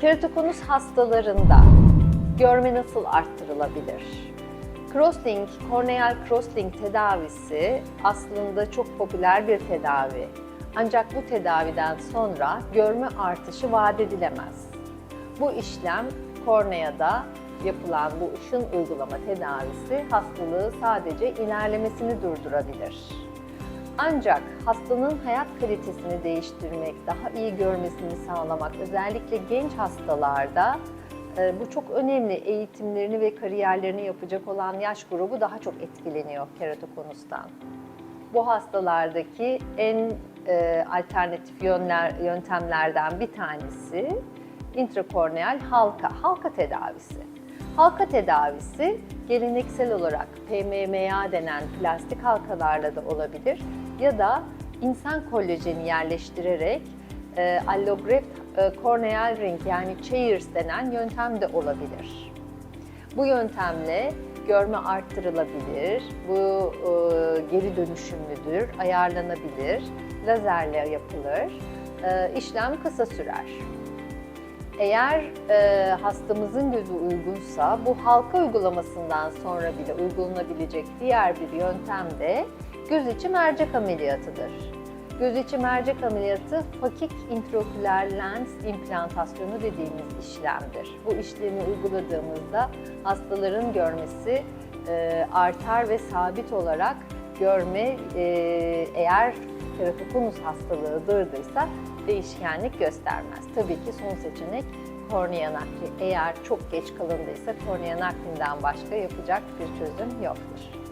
Keratokonus hastalarında görme nasıl arttırılabilir? Crossling, korneal crossling tedavisi aslında çok popüler bir tedavi. Ancak bu tedaviden sonra görme artışı vaat edilemez. Bu işlem korneada yapılan bu ışın uygulama tedavisi hastalığı sadece ilerlemesini durdurabilir. Ancak hastanın hayat kalitesini değiştirmek, daha iyi görmesini sağlamak, özellikle genç hastalarda e, bu çok önemli. Eğitimlerini ve kariyerlerini yapacak olan yaş grubu daha çok etkileniyor keratokonustan. Bu hastalardaki en e, alternatif yönler, yöntemlerden bir tanesi intrakorneal halka, halka tedavisi. Halka tedavisi geleneksel olarak PMMA denen plastik halkalarla da olabilir ya da insan kolajeni yerleştirerek e, allograf e, corneal ring yani chairs denen yöntem de olabilir. Bu yöntemle görme arttırılabilir, bu e, geri dönüşümlüdür, ayarlanabilir, lazerle yapılır. E, işlem kısa sürer. Eğer e, hastamızın gözü uygunsa bu halka uygulamasından sonra bile uygulanabilecek diğer bir yöntem de göz içi mercek ameliyatıdır. Göz içi mercek ameliyatı fakik intraoküler lens implantasyonu dediğimiz işlemdir. Bu işlemi uyguladığımızda hastaların görmesi e, artar ve sabit olarak görme e, eğer keratokonus hastalığı dırdıysa değişkenlik göstermez. Tabii ki son seçenek kornea nakli. Eğer çok geç kalındıysa kornea naklinden başka yapacak bir çözüm yoktur.